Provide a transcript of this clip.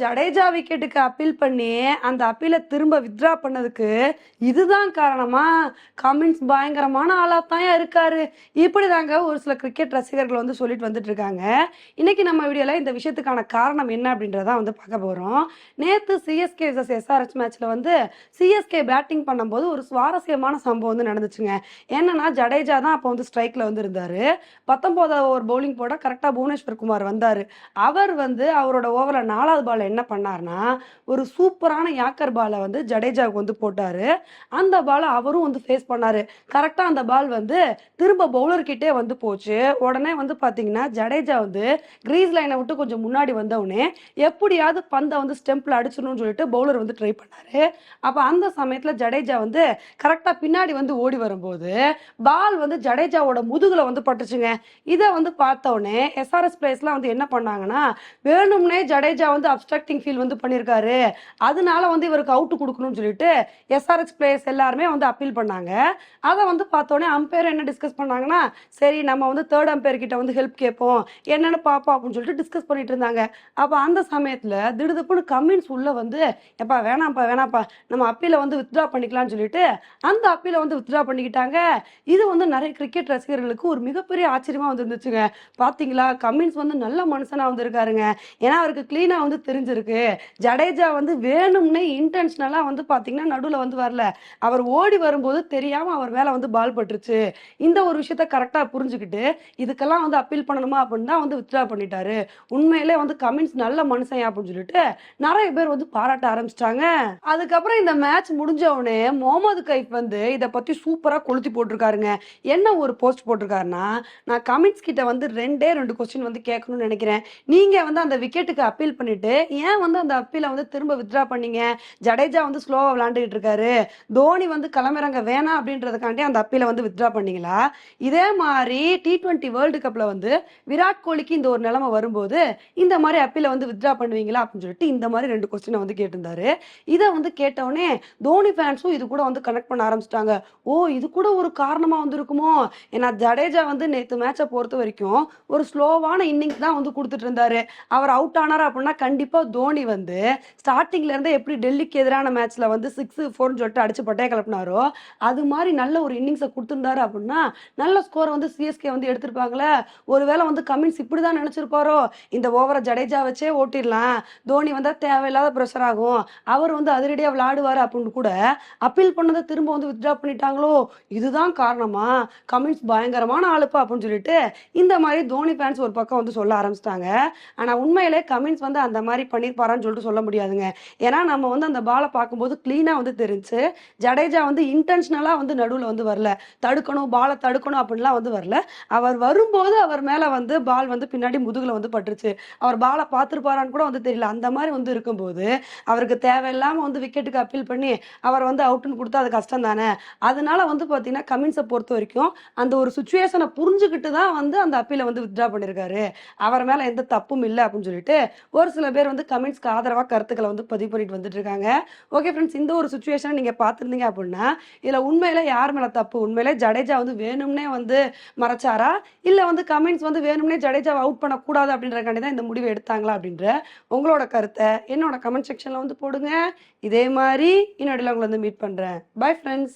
Jadeja விக்கெட்டுக்கு appeal பண்ணி அந்த அப்பீலை திரும்ப வித்ட்ரா பண்ணதுக்கு இதுதான் காரணமா? கமின்ஸ் பயங்கரமான ஆளா தான் இருக்காரு. இப்படி தாங்க ஒரு சில கிரிக்கெட் ரசிகர்கள் வந்து சொல்லிட்டு வந்துட்டு இருக்காங்க இன்னைக்கு நம்ம வீடியோல இந்த விஷயத்துக்கான காரணம் என்ன அப்படின்றத வந்து பார்க்க போறோம். நேத்து சிஎஸ்கே விசஸ் எஸ்ஆர்ஹெச் மேட்ச்ல வந்து சிஎஸ்கே பேட்டிங் பண்ணும்போது ஒரு சுவாரஸ்யமான சம்பவம் வந்து நடந்துச்சுங்க. என்னன்னா ஜடேஜா தான் அப்போ வந்து ஸ்ட்ரைக்ல வந்து இருந்தாரு பத்தொன்பதாவது ஓவர் பவுலிங் போட கரெக்டா புவனேஸ்வர் குமார் வந்தாரு. அவர் வந்து அவரோட ஓவர்ல நாலாவது பால் என்ன பண்ணார்னா ஒரு சூப்பரான யாக்கர் பாலை வந்து ஜடேஜாவுக்கு வந்து போட்டாரு. அந்த பாலை அவரும் வந்து ஃபேஸ் பண்ணாரு. கரெக்டா அந்த பால் வந்து திரும்ப பவுலர் கிட்டே வந்து போச்சு. உடனே வந்து பாத்தீங்கன்னா ஜடேஜா வந்து கிரீஸ் லைனை விட்டு கொஞ்சம் முன்னாடி வந்தவுடனே எப்படியாவது பந்தை வந்து ஸ்டெம்பில் அடிச்சிடணும்னு சொல்லிட்டு பவுலர் வந்து ட்ரை பண்ணாரு. அப்ப அந்த சமயத்துல ஜடேஜா வந்து கரெக்டா பின்னாடி வந்து ஓடி வரும்போது பால் வந்து ஜடேஜாவோட முதுகில் வந்து பட்டுச்சுங்க. இதை வந்து பார்த்த உடனே எஸ்ஆர்எஸ் பிளேஸ்லாம் வந்து என்ன பண்ணாங்கன்னா வேணும்னே ஜடேஜா வந்து அப்ஸ்ட்ரக்டிங் ஃபீல் வந்து பண்ணியிருக்காரு அதனால வந்து இவருக்கு அவுட் கொடுக்கணும்னு சொல்லிட்டு எஸ்ஆர்எஸ் பிளேயர்ஸ் எல்லாருமே வந்து அப்பீல் பண்ணாங்க. அதை வந்து பார்த்தோன்னே அம்பையர் என்ன டிஸ்கஸ் பண்ணாங்கன்னா சரி நம்ம வந்து தேர்ட் அம்பையர் கிட்ட வந்து ஹெல்ப் கேட்போம். என்னன்னு பார்ப்போம் அப்படின்னு சொல்லிட்டு டிஸ்கஸ் பண்ணிட்டு இருந்தாங்க. அப்போ அந்த சமயத்தில் திடுதப்புன்னு கம்மின்ஸ் உள்ள வந்து எப்பா வேணாம்ப்பா வேணாம்ப்பா நம்ம அப்பீலை வந்து வித்ட்ரா பண்ணிக்கலாம்னு சொல்லிட்டு அந்த அப்பீலை வந்து வித்ட்ரா பண்ணிக்கிட்டாங்க. இது வந்து நிறைய கிரிக்கெட் ரசிகர்களுக்கு ஒரு மிகப்பெரிய ஆச்சரியமா வந்து இருந்துச்சுங்க. பாத்தீங்களா? கம்மின்ஸ் வந்து நல்ல மனுஷனா வந்து இருக்காருங்க ஏன்னா அவருக்கு கிளீனா வந்து தெரிஞ்சிருக்கு. ஜடேஜா வந்து வேணும்னே இன்டென்ஷனலாக வந்து பார்த்தீங்கன்னா நடுவில் வந்து வரல. அவர் ஓடி வரும்போது தெரியாமல் அவர் மேலே வந்து பால் பட்டுருச்சு. இந்த ஒரு விஷயத்த கரெக்டாக புரிஞ்சுக்கிட்டு இதுக்கெல்லாம் வந்து அப்பீல் பண்ணணுமா அப்படின்னு தான் வந்து வித்ட்ரா பண்ணிட்டாரு. உண்மையிலே வந்து கமின்ஸ் நல்ல மனுஷன் அப்படின்னு சொல்லிட்டு நிறைய பேர் வந்து பாராட்ட ஆரம்பிச்சிட்டாங்க. அதுக்கப்புறம் இந்த மேட்ச் முடிஞ்ச உடனே முகமது கைஃப் வந்து இதை பற்றி சூப்பராக கொளுத்தி போட்டிருக்காருங்க. என்ன ஒரு போஸ்ட் போட்டிருக்காருன்னா நான் கமின்ஸ் கிட்ட வந்து ரெண்டே ரெண்டு கொஸ்டின் வந்து கேட்கணும்னு நினைக்கிறேன். நீங்கள் வந்து அந்த விக்கெட்டுக்கு அப்பீல் பண்ணிட்டு ஏன் வந்து அந்த அப்பீல வந்து திரும்ப வித்ட்ரா பண்ணீங்க? ஜடேஜா வந்து ஸ்லோவா விளையாண்டுகிட்டு இருக்காரு. தோனி வந்து களமிறங்க வேணாம் அப்படின்றதுக்காண்டி அந்த அப்பீல வந்து வித்ட்ரா பண்ணீங்களா? இதே மாதிரி டி ட்வெண்ட்டி வேர்ல்டு கப்ல வந்து விராட் கோலிக்கு இந்த ஒரு நிலைமை வரும்போது இந்த மாதிரி அப்பீல வந்து வித்ட்ரா பண்ணுவீங்களா? அப்படின்னு சொல்லிட்டு இந்த மாதிரி ரெண்டு கொஸ்டினை வந்து கேட்டிருந்தாரு. இதை வந்து கேட்டவுடனே தோனி ஃபேன்ஸும் இது கூட வந்து கனெக்ட் பண்ண ஆரம்பிச்சிட்டாங்க. ஓ இது கூட ஒரு காரணமா வந்து இருக்குமோ ஏன்னா ஜடேஜா வந்து நேற்று மேட்சை பொறுத்த வரைக்கும் ஒரு ஸ்லோவான இன்னிங்ஸ் தான் வந்து கொடுத்துட்டு இருந்தாரு. அவர் அவுட் ஆனார் அப்படின்னா கண்டிப்பா தோனி வந்து ஸ்டார்டிங்ல இருந்தே எப்படி டெல்லிக்கு எதிரான மேட்ச்ல வந்து சிக்ஸ் ஃபோர்னு சொல்லிட்டு அடிச்சு பட்டைய கிளப்பினாரோ அது மாதிரி நல்ல ஒரு இன்னிங்ஸை கொடுத்துருந்தாரு அப்படின்னா நல்ல ஸ்கோர் வந்து சிஎஸ்கே வந்து எடுத்திருப்பாங்களே. ஒருவேளை வந்து கமின்ஸ் இப்படிதான் நினைச்சிருப்பாரோ இந்த ஓவரை ஜடேஜா வச்சே ஓட்டிடலாம். தோனி வந்தால் தேவையில்லாத ப்ரெஷர் ஆகும். அவர் வந்து அதிரடியா விளையாடுவார் அப்படின்னு கூட அப்பீல் பண்ணதை திரும்ப வந்து வித்ட்ரா பண்ணிட்டாங்களோ இதுதான் காரணமா? கமின்ஸ் பயங்கரமான ஆளுப்பா அப்படின்னு சொல்லிட்டு இந்த மாதிரி தோனி ஃபேன்ஸ் ஒரு பக்கம் வந்து சொல்ல ஆரம்பிச்சிட்டாங்க. ஆனா உண்மையிலே கமின்ஸ் வந்து அந்த மாதிரி பண்ணியிருப்பாரான்னு சொல்லிட்டு சொல்ல முடியாதுங்க. ஏன்னா நம்ம வந்து அந்த பாலை பார்க்கும்போது கிளீனா வந்து தெரிஞ்சு ஜடேஜா வந்து இன்டென்ஷனலாக வந்து நடுவுல வந்து வரல. தடுக்கணும் பாலை தடுக்கணும் அப்படின்லாம் வந்து வரல. அவர் வரும்போது அவர் மேலே வந்து பால் வந்து பின்னாடி முதுகுல வந்து பட்டுருச்சு. அவர் பாலை பார்த்துருப்பாரான்னு கூட வந்து தெரியல. அந்த மாதிரி வந்து இருக்கும்போது அவருக்கு தேவையில்லாம வந்து விக்கெட்டுக்கு அப்பீல் பண்ணி அவர் வந்து அவுட்னு கொடுத்தா அது கஷ்டம் தானே அதனால வந்து பாத்தீங்கன்னா கமின்ஸை பொறுத்த வரைக்கும் அந்த ஒரு சுச்சுவேஷனை புரிஞ்சுக்கிட்டு தான் வந்து அந்த அப்பீலை வந்து வித்ட்ரா பண்ணியிருக்காரு அவர் மேல எந்த தப்பும் இல்லை அப்படின்னு சொல்லிட்டு ஒரு சில பேர் வந்து கமெண்ட்ஸ்க்கு ஆதரவா கருத்துக்களை வந்து பதிவு பண்ணிட்டு வந்துட்டு இருக்காங்க ஓகே ஃப்ரெண்ட்ஸ் இந்த ஒரு சுச்சுவேஷனை நீங்க பார்த்துருந்தீங்க அப்படின்னா இதுல உண்மையில யார் மேலே தப்பு? உண்மையில ஜடேஜா வந்து வேணும்னே வந்து மறைச்சாரா? இல்லை வந்து கமெண்ட்ஸ் வந்து வேணும்னே ஜடேஜாவை அவுட் பண்ணக்கூடாது அப்படின்றக்காண்டி தான் இந்த முடிவை எடுத்தாங்களா அப்படின்ற உங்களோட கருத்தை என்னோட கமெண்ட் செக்ஷனில் வந்து போடுங்க. இதே மாதிரி இன்னொடையில் உங்களை வந்து மீட் பண்ணுறேன் பை ஃப்ரெண்ட்ஸ்